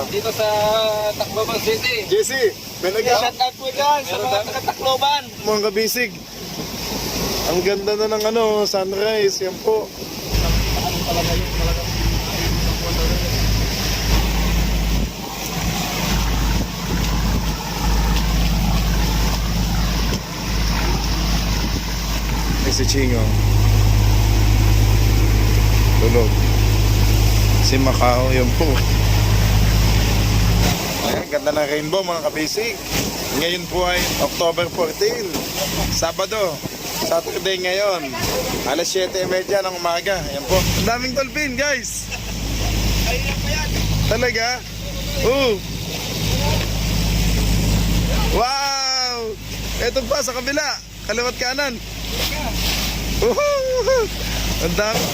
Ah. Dito sa Tacloban City. Jesse, may nag Shout out po dyan sa mga taga-Tacloban. mga kabisig. Ang ganda na ng ano, sunrise. Yan po. Ay, si Chingo. Tulog. Si Macau, yun po. Ayan, ganda ng rainbow mga kabisig. Ngayon po ay October 14, Sabado. Saturday ngayon. Alas 7.30 ng umaga. Ayan po. Ang daming dolphin, guys. Talaga? Oo. Wow! Ito pa sa kabila. Kaliwat kanan. Woohoo! Ang dami.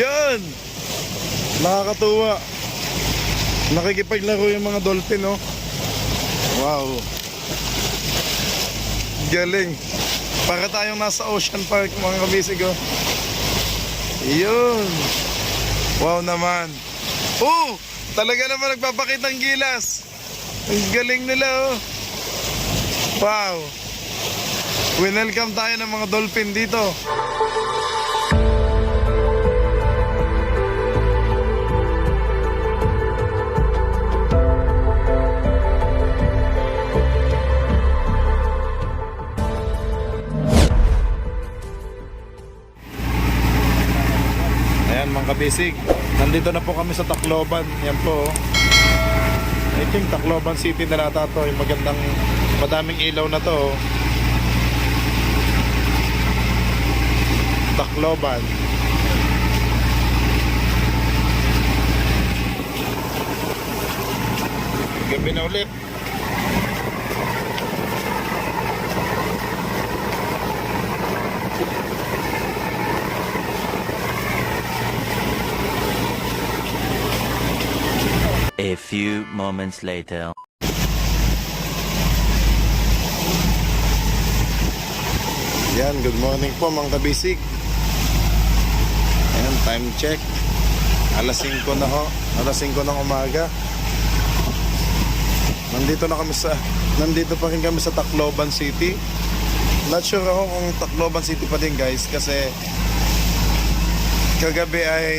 Yun! Nakakatuwa. Nakikipaglaro yung mga dolphin, oh. Wow. Galing. Para tayong nasa Ocean Park, mga kabisig, oh. Yun. Wow naman. Oh! Talaga naman nagpapakita ng gilas. Ang galing nila, oh. Wow. Winelcome tayo ng mga dolphin dito. Kabisig, nandito na po kami sa Tacloban. Yan po. oh. I think Tacloban City na nata to. Yung magandang, madaming ilaw na to. oh. Tacloban. Gabi na ulit. A few moments later. Yan, good morning po mga kabisig. Ayan, time check. Alas 5 na ho. Alas 5 ng umaga. Nandito na kami sa nandito pa rin kami sa Tacloban City. Not sure ako kung Tacloban City pa din guys kasi kagabi ay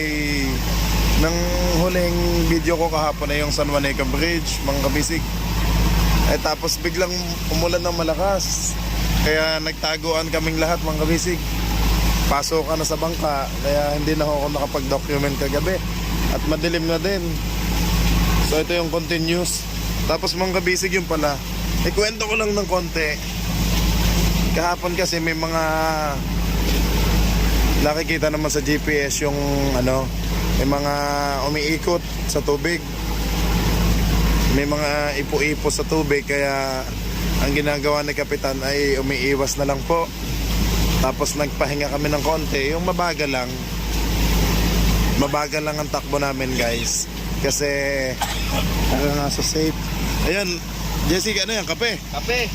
nang huling video ko kahapon ay yung San Juanico Bridge, mga kabisig. Eh tapos biglang umulan ng malakas. Kaya nagtaguan kaming lahat mga kabisig. Pasok ka na sa bangka, kaya hindi na ako nakapag-document kagabi. At madilim na din. So ito yung continuous. Tapos mga kabisig yung pala. Ikwento ko lang ng konti. Kahapon kasi may mga nakikita naman sa GPS yung ano, may mga umiikot sa tubig. May mga ipo-ipo sa tubig kaya ang ginagawa ni Kapitan ay umiiwas na lang po. Tapos nagpahinga kami ng konti, yung mabagal lang. Mabagal lang ang takbo namin guys. Kasi hanggang nga sa safe. Ayun, Jessica, ano yan? Kape? Kape.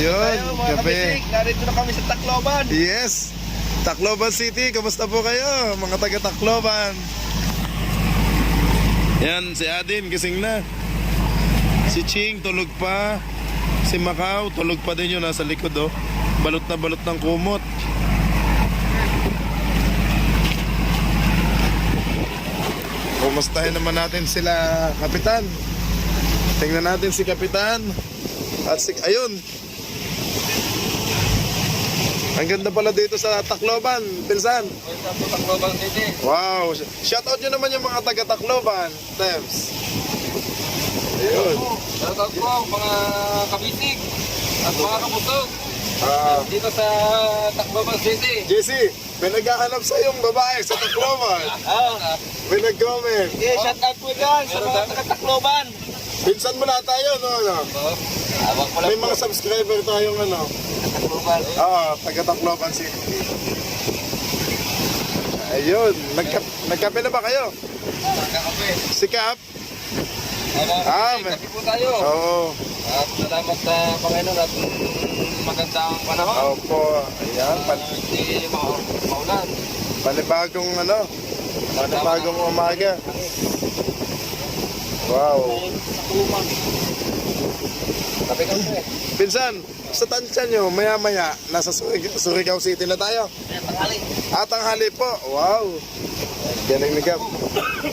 Yun, kape. narito na kami sa Tacloban. Yes! Tacloban City, kamusta po kayo? Mga taga Tacloban. Yan, si Adin, gising na. Si Ching, tulog pa. Si Macau, tulog pa din yun, nasa likod oh. Balot na balot ng kumot. Kumustahin naman natin sila, Kapitan. Tingnan natin si Kapitan. At si, ayun, ang ganda pala dito sa Tacloban, po Tacloban City. Wow. Shoutout nyo naman yung mga taga Tacloban, Tems. Ayun. Shout out po mga kabisig at mga kabusog. Ah, Dito sa Tacloban City. JC, may naghahanap sa yung babae sa Tacloban. Ah, May nag-comment. eh, shout out po dyan sa mga taga-Tacloban. Pinsan mo na tayo, no? no? May mga subscriber tayong ano. Tacloban. Ah, taga Tacloban City. Ayun, nagka nagkape na ba kayo? Magkakape. Si Cap? Ah, may kape po tayo. Oo. At salamat sa Panginoon at magandang panahon. Opo. Ayan, pan Hindi ma- maulan. panibagong ano, panibagong umaga. Wow. Eh. Pinsan, sa tansya nyo, maya-maya, nasa Surigao, Surigao City na tayo. Tanghali. At ang hali po, wow. Galing ni Gab.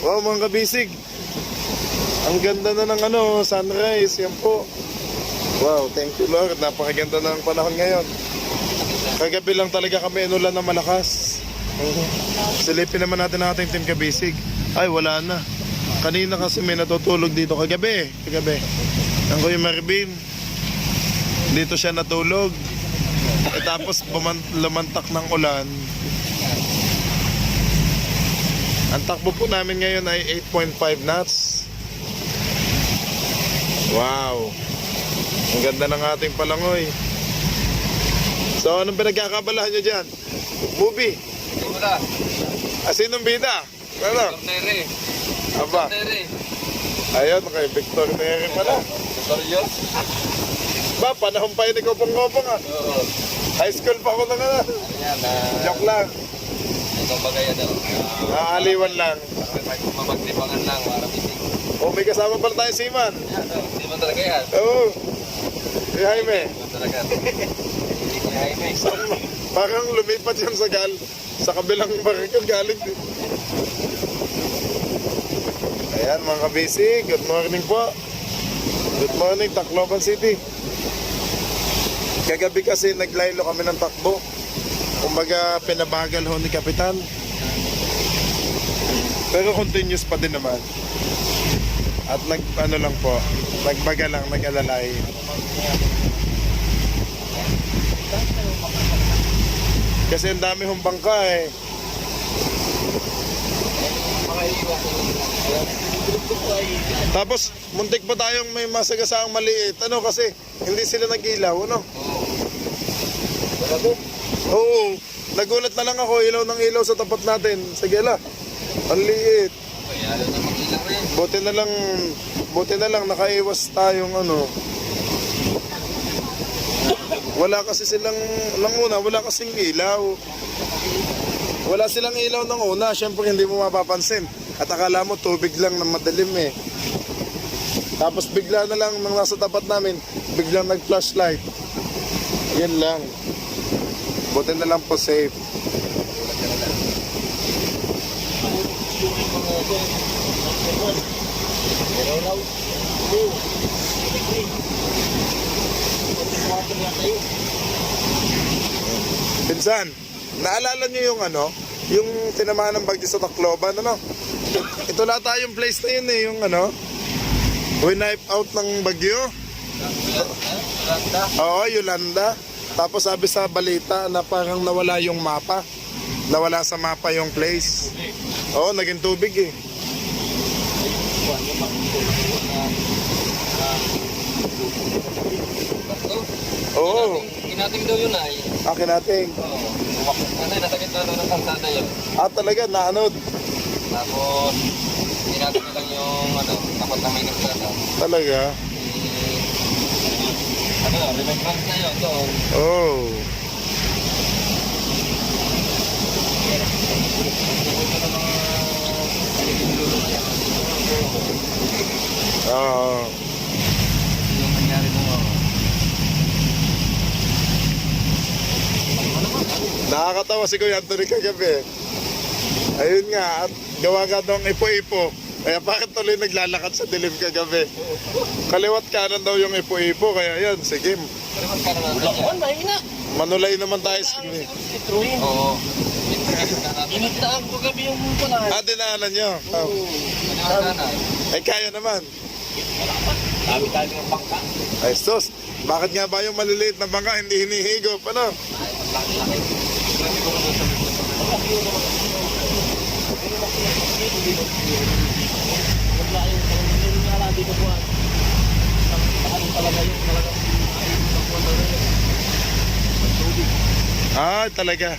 Wow, mga kabisig. Ang ganda na ng ano, sunrise. Yan po. Wow, thank you Lord. Napakaganda na ng panahon ngayon. Kagabi lang talaga kami inulan na malakas. Silipin naman natin ang ating team kabisig. Ay, wala na. Kanina kasi may natutulog dito kagabi. Kagabi. Ang Kuya Marvin. Dito siya natulog. Eh, tapos lumantak ng ulan. Ang takbo po namin ngayon ay 8.5 knots. Wow. Ang ganda ng ating palangoy. So, anong pinagkakabalahan nyo dyan? Mo na. Ah, sinong bida? Ano? Aba. Ayun, kay Victor Neri pala. Tornere. Ba, panahon pa yun ikaw pang kopang ah. Oo. High school pa ako na nga. Ayan na. Joke lang. Itong bagay ano. Naaliwan lang. Mapagtipangan lang para bisig. O, may kasama pala tayo si Man. Hindi mo talaga yan. Oo. Si Jaime. Talaga. Hindi ko Jaime. Parang lumipat yan sa gal sa kabilang barangay galing. Ayan mga kabisi, good morning po. Good morning, Tacloban City. Kagabi kasi naglaylo kami ng takbo. Kumbaga pinabagal ho ni Kapitan. Pero continuous pa din naman. At nag ano lang po, nagbaga lang, nag-alalay. Kasi ang dami hong bangka eh. Tapos, muntik pa tayong may masagasaang maliit. Ano kasi, hindi sila nag-ilaw, ano? Oo. Nagulat na lang ako, ilaw ng ilaw sa tapat natin. Sige la. Ang liit. Buti na lang, buti na lang nakaiwas tayong ano. Wala kasi silang, nang una, wala kasing ilaw. Wala silang ilaw ng una, syempre hindi mo mapapansin. At akala mo tubig lang na madilim eh. Tapos bigla na lang nang nasa tapat namin, biglang nag-flashlight. Yan lang. Buti na lang po safe. Pinsan, naalala niyo yung ano? Yung tinamaan ng bagyo sa Tacloban, ano? Ito na tayong place na yun eh, yung ano? Winipe out ng bagyo. Randa. Oo, Yolanda. Tapos sabi sa balita na parang nawala yung mapa. Nawala sa mapa yung place. Oo, naging tubig eh. Oo, Kinating daw yun ay. akin natin. Oo. Ano, nasa gitna daw ng kalsada yun. Ah, talaga, naanod. Tapos, kinating lang yung ano, takot na may kalsada. Talaga. Eh, ano, remembrance na yun doon. Oh. Oo. Yung nangyari mo. Nakakatawa si Kuya Anthony kagabi. Ayun nga, at gawa ka daw ng ipo-ipo. Kaya bakit tuloy naglalakad sa dilim kagabi? Kaliwat kanan daw yung ipo-ipo, kaya yan, sige. Pero magkaroon natin yan. Manulay naman tayo sa kanya. Oo. Inagtaan ko gabi yung pala. Ah, dinaanan nyo. Oh. Ano na? Ay, kaya naman. Dami tayo ng bangka. Ay, sus. Bakit nga ba yung maliliit na bangka hindi hinihigop? Ano? Wala yung yung nga lang dito po. Saan talaga yung talagang Ah, talaga.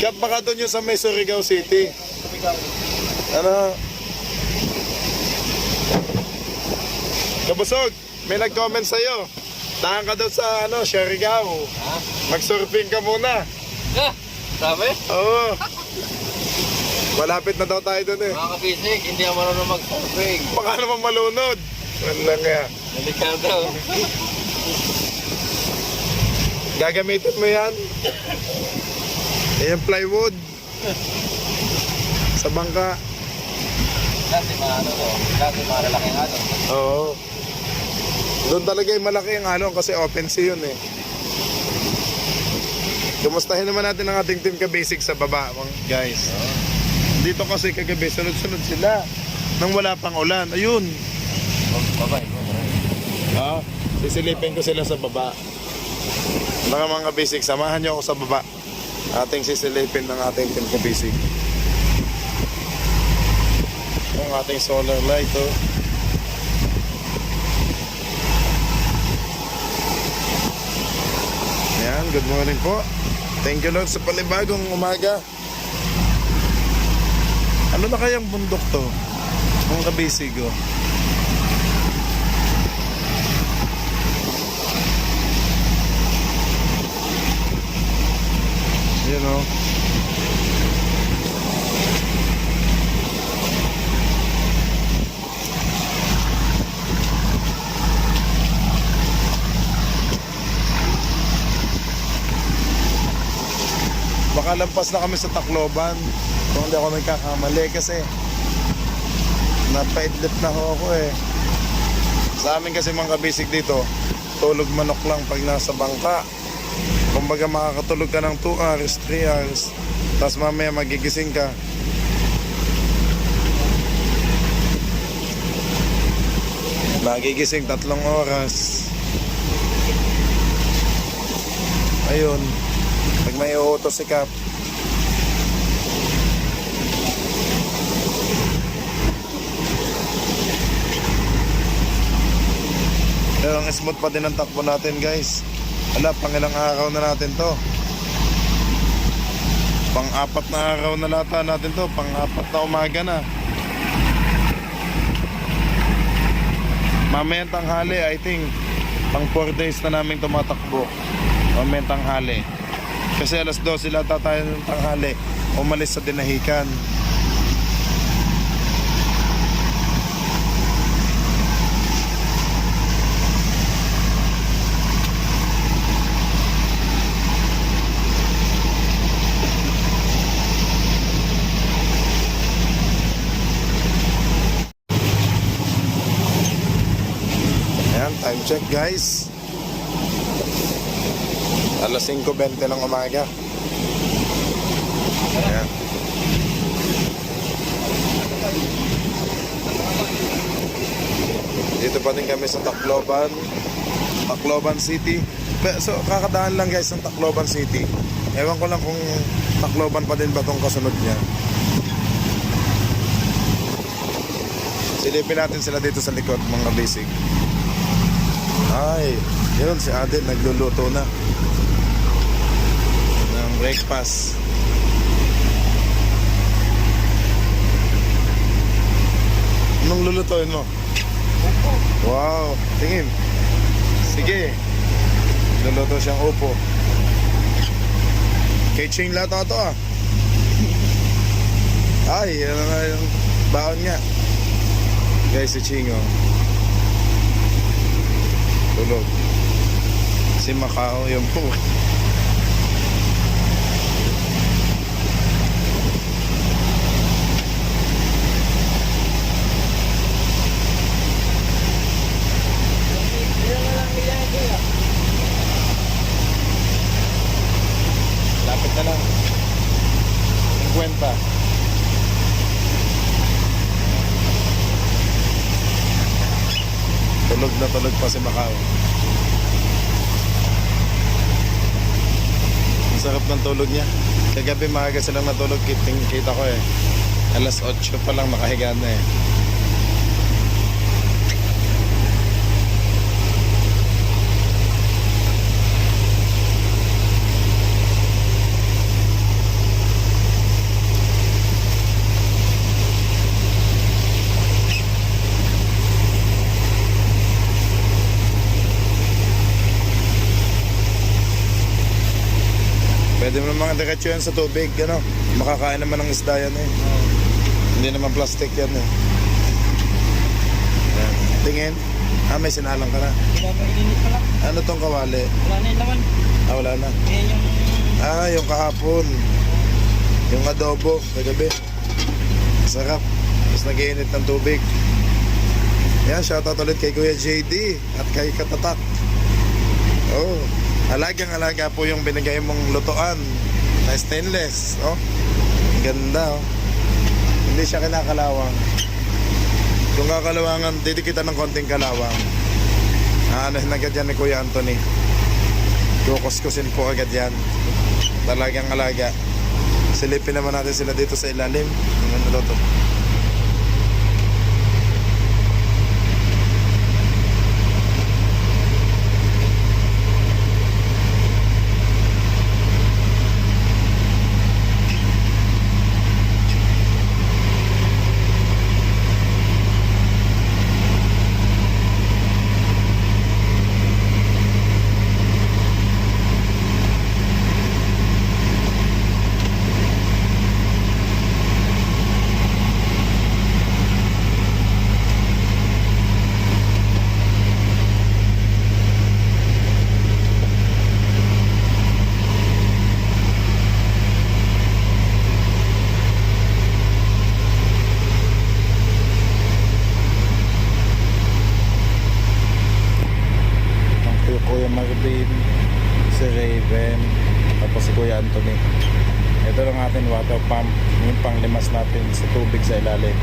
Kaya baka doon yung sa may Surigao City. Ano? Kabusog, may nag-comment sa'yo. Tahan ka doon sa ano, Surigao. Mag-surfing ka muna. Ah! Sabi? Oo. Malapit na daw tayo dun eh. Mga kabisig, hindi ako marunong mag-surfing. Baka naman malunod. Wala kaya. Delikado. Gagamitin mo yan. Ayan plywood. Sa bangka. Dati mga ano to, dati mga lalaking ano. Oo. Doon talaga yung malaki ang alon kasi open sea yun eh. Kumustahin naman natin ang ating team ka-basic sa baba, mga guys. Dito kasi kagabi, sunod-sunod sila. Nang wala pang ulan. Ayun. Babay ko. Ha? Sisilipin ko sila sa baba. Mga mga basic, samahan niyo ako sa baba. Ating sisilipin ng ating team ka-basic. Ang ating solar light, oh. Yan, good morning po. Thank you Lord sa palibagong umaga. Ano na kayang bundok to? Mga kabisig, oh. You know. Baka lampas na kami sa Tacloban kung hindi ako nagkakamali kasi napaidlip na ho ako eh. Sa amin kasi mga kabisig dito, tulog manok lang pag nasa bangka. Kumbaga makakatulog ka ng 2 hours, 3 hours, tapos mamaya magigising ka. Magigising tatlong oras. Ayun. Pag may uutos si Cap. Pero ang smooth pa din ang takbo natin guys. Ala, pang ilang araw na natin to. Pang-apat na araw na lata natin to. Pang-apat na umaga na. Mamayang tanghali, I think, pang 4 days na namin tumatakbo. Mamayang tanghali. Kasi alas 12 sila tayo ng tanghali. Umalis sa dinahikan. Ayan, time check guys. Alas 5.20 ng umaga. Ayan. Dito pa din kami sa Tacloban. Tacloban City. So, kakadaan lang guys ng Tacloban City. Ewan ko lang kung Tacloban pa din ba tong kasunod niya. Silipin natin sila dito sa likod, mga basic. Ay, yun si Adel nagluluto na ng breakfast. Anong lulutuin mo? Wow, tingin. Sige. Luluto siyang upo. Kay Ching lato to ah. Ay, yan na yung baon nga. Guys, si Ching oh. Tulog. Si Macau yung po. Lapit na lang. 50. Tulog na tulog pa si Macau. Ang sarap ng tulog niya. Kagabi maaga silang natulog, kiting kita ko eh. Alas 8 pa lang nakahiga na eh. Pwede mo naman diretso yan sa tubig, ano? Makakain naman ng isda yan eh. Hindi naman plastic yan eh. Yan. Tingin. Ah, may sinalang ka na. Wala pa ininit pa lang. Ano tong kawali? Wala na yung laman. Ah, wala na. Eh, yung... Ah, yung kahapon. Yung adobo, kagabi. Sarap. Tapos nag-iinit ng tubig. Yan, shoutout ulit kay Kuya JD at kay Katatak. Oh, alagang alaga po yung binigay mong lutoan na stainless. Oh, ganda oh. Hindi siya kinakalawang. Kung kakalawangan, didikitan ng konting kalawang. Ano agad yan ni Kuya Anthony. Kukuskusin po agad yan. Talagang alaga. Silipin naman natin sila dito sa ilalim. Ano to? ang kuya Kuya Marvin, si Raven, tapos si Kuya Anthony. Ito lang ating water pump, yung panglimas natin sa tubig sa ilalim.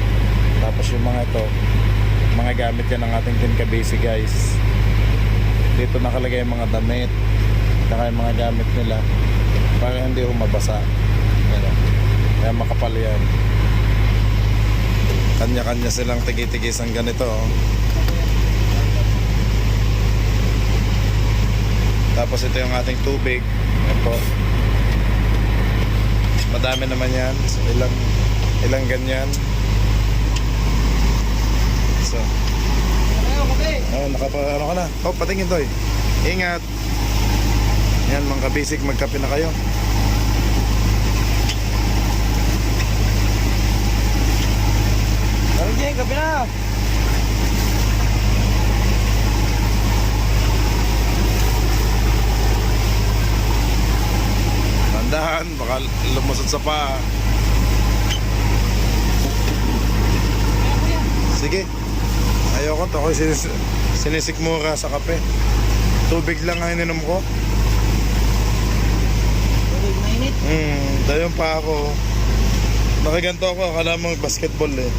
Tapos yung mga ito, mga gamit yan ng ating kinkabisi guys. Dito nakalagay yung mga damit, saka yung mga gamit nila para hindi humabasa. Yan o. Kaya makapal yan. Kanya-kanya silang tigi-tigis ang ganito. Oh. Tapos ito yung ating tubig. Yan po. Madami naman yan. So, ilang, ilang ganyan. So, oh, nakapa, ano ka na? Oh, patingin to Ingat. Yan, mga kabisik, magkape na kayo. Ano dyan? Gabi na! Tandahan, baka lumusot sa paa. Sige. Ayoko to. Ako sinis sinisikmura sa kape. Tubig lang ang ininom ko. Tubig mainit. Hmm, dayon pa ako. Nakaganto ako, akala mo basketball eh.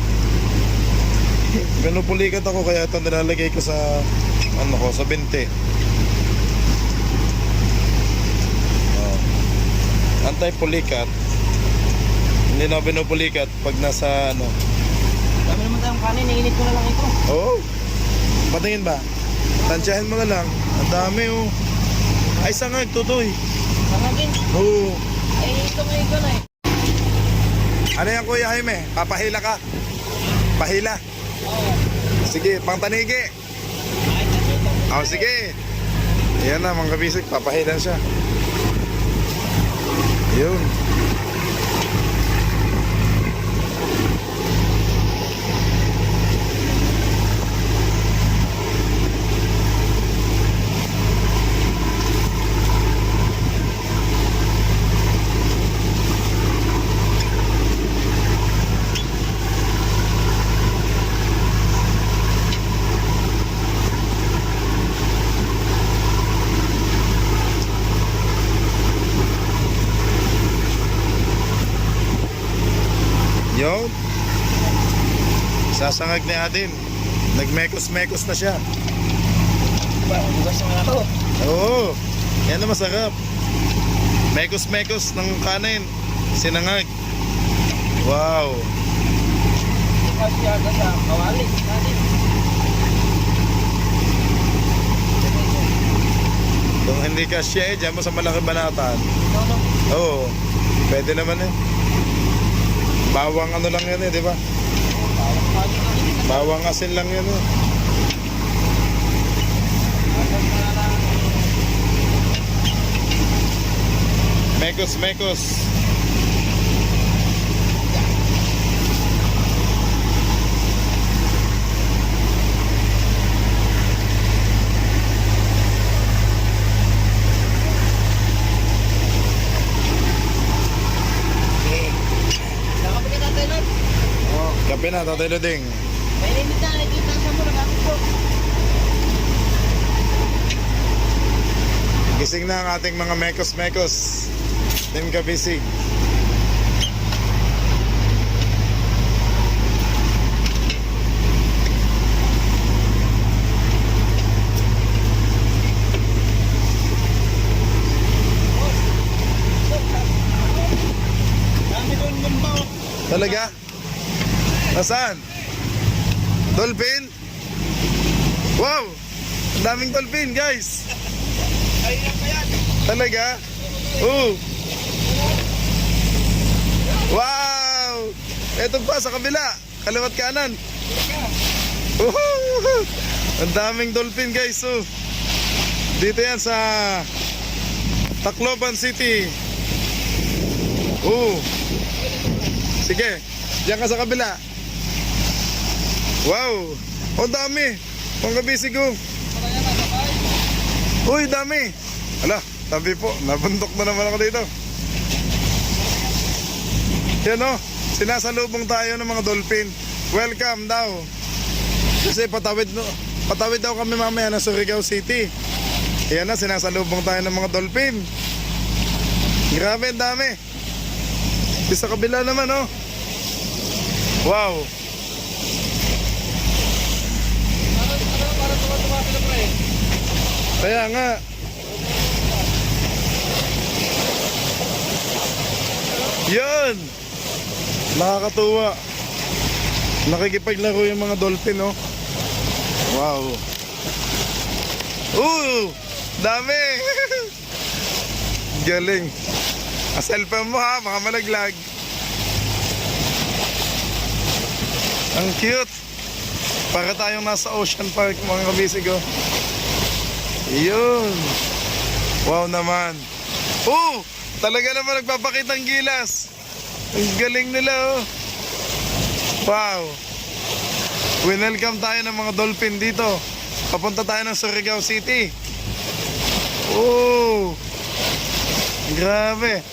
Pinupulikat ako kaya ito nilalagay ko sa ano ko, sa binte. Oh. Anti-pulikat. Hindi na ako pinupulikat pag nasa ano. Kanin. Iinit ko na lang ito. Oo. Oh. Patingin ba? Tansyahin mo na lang. Ang dami oh. Ay sangag, tutoy. Samagin. Oo. Ay, ito nga ito na eh. Ano yan Kuya Jaime? Papahila ka? Pahila? Oo. Sige, pang tanigi. Oh, sige. Yan na, mga kabisik, papahilan siya. Yun. Yun. Sasangag ni Adin. Nagmekos-mekos na siya. Ba, bugas na nga ito. Oo. Yan na masarap. Mekos-mekos ng kanin. Sinangag. Wow. Bukas yata sa kawali. Kung hindi ka siya eh, dyan mo sa malaki banatan. Ito, no? Oo. Pwede naman eh. Bawang ano lang yan eh, di ba? Bawang asin lang yan oh. Mekos, mekos. Oh, kape na, tatay Luding. Gising na ang ating mga mekos-mekos. Team Kabisig. Talaga? Nasaan? Dolphin? Wow! Ang daming dolphin, guys! Talaga? Oo! Wow! Ito pa sa kabila. Kaliwat kanan. Woohoo! Ang daming dolphin, guys. Oh. Dito yan sa Tacloban City. Oo. Sige, diyan ka sa kabila. Wow! Ang dami! Ang gabisig ko. Uy, dami! Ala, tabi po. Nabundok na naman ako dito. Yan o, sinasalubong tayo ng mga dolphin. Welcome daw. Kasi patawid, no, patawid daw kami mamaya na Surigao City. Yan na, sinasalubong tayo ng mga dolphin. Grabe, dami. Di sa kabila naman, oh. Wow. Kaya nga. Yan. Nakakatuwa. Nakikipaglaro yung mga dolphin, oh. Wow. Ooh! Dami! Galing. A cellphone mo ha, baka malaglag. Ang cute. Para tayong nasa Ocean Park, mga kabisig, oh. Yun. Wow naman. Oh! Talaga naman nagpapakita ng gilas. Ang galing nila, oh. Wow. Winelcome tayo ng mga dolphin dito. Papunta tayo ng Surigao City. Oh! Grabe.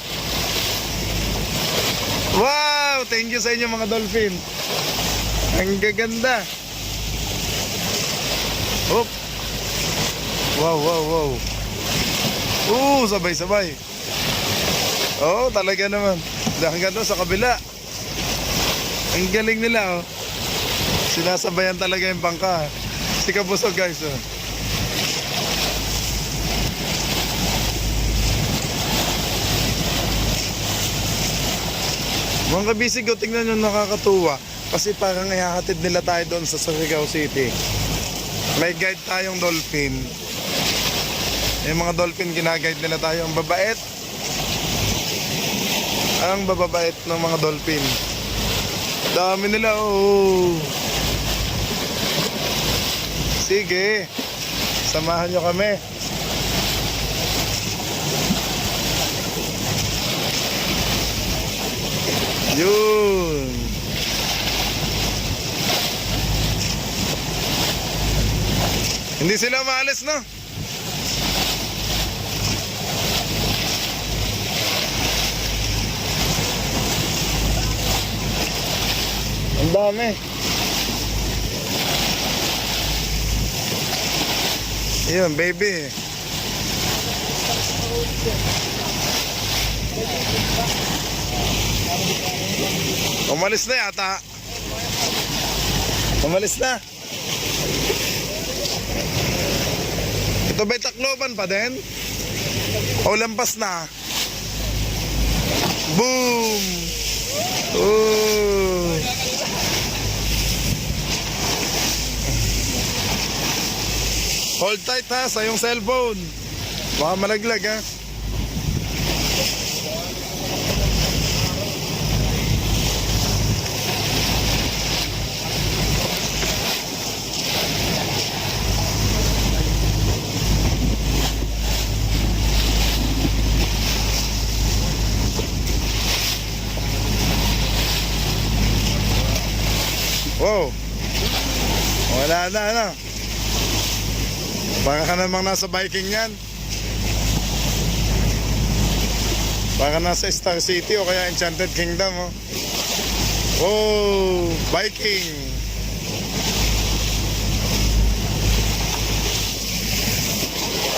Wow! Thank you sa inyo mga dolphin. Ang gaganda. Hop. Wow, wow, wow. Oo, sabay-sabay. Oo, oh, talaga naman. Hanggang doon sa kabila. Ang galing nila, oh. Sinasabayan talaga yung bangka. Si Kabusog, guys, oh. Mga kabisig, oh, tingnan nyo nakakatuwa. Kasi parang ihahatid nila tayo doon sa Surigao City. May guide tayong dolphin. Yung mga dolphin, ginaguide nila tayo. Ang babait. Ang bababait ng mga dolphin. Dami nila, oh. Sige. Samahan nyo kami. Yun. Hindi sila maalis, no? Ang dami. Yun, baby. Umalis na yata. Umalis na. Ito ba'y Tacloban pa din? O lampas na? Boom! Oh! Hold tight ha sa iyong cellphone. Baka malaglag ha. Wow. Wala na, ano? Baka ka namang nasa biking yan. Baka nasa Star City o kaya Enchanted Kingdom, oh. Oh, biking.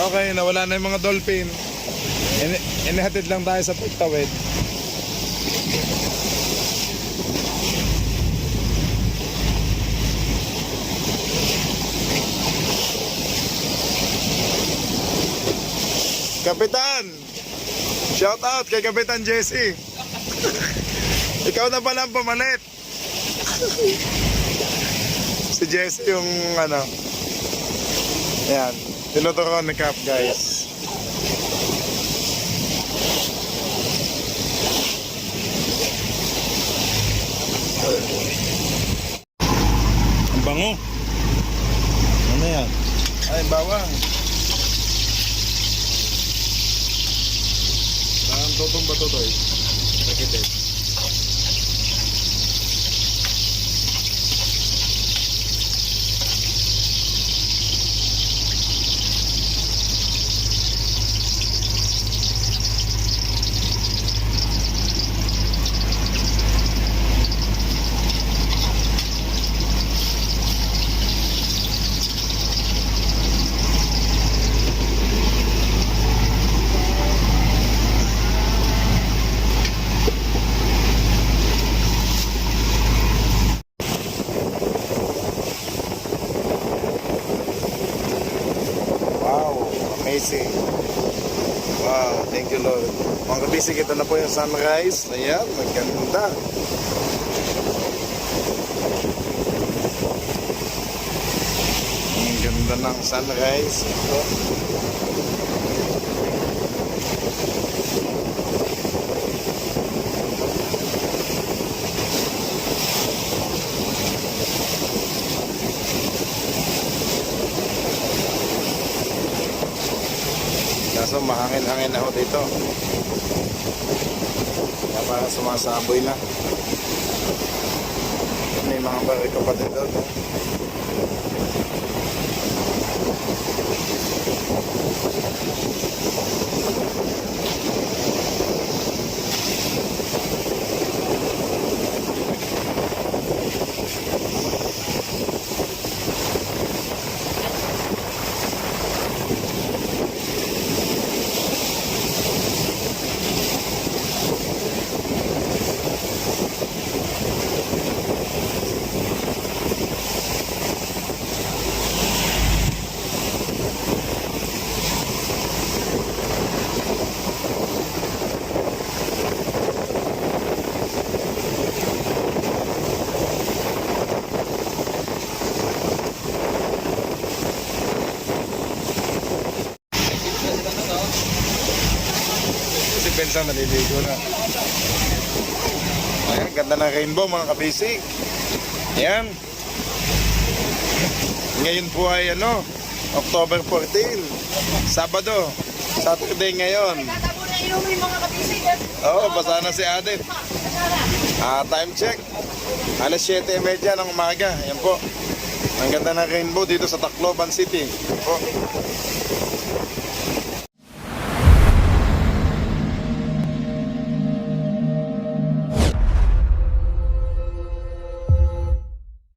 Okay, nawala na yung mga dolphin. Ini inihatid lang tayo sa pagtawid. Kapitan! Shout out kay Kapitan Jesse. Ikaw na pala ang pamalit. si Jesse yung ano. Ayan. Tinuturuan ni Cap guys. Ang bango. Ano yan? Ay, bawang. Ang totong ba to, Toy? Nakitin. Wow, amazing. Wow, thank you Lord. Mga kabisig, ito na po yung sunrise. Ayan, maganda. Ang ganda ng sunrise. Ito. Kaso mahangin-hangin ako dito. Parang sumasaboy na. May mga bariko pa doon. Bensa naliligo na. Ayan, ganda ng rainbow mga kabisig. Ayan. Ngayon po ay ano, October 14. Sabado. Saturday ngayon. Oo, oh, basa na si Adet. Ah, time check. Alas 7.30 ng umaga. Ayan po. Ang ganda ng rainbow dito sa Tacloban City. Ayan po.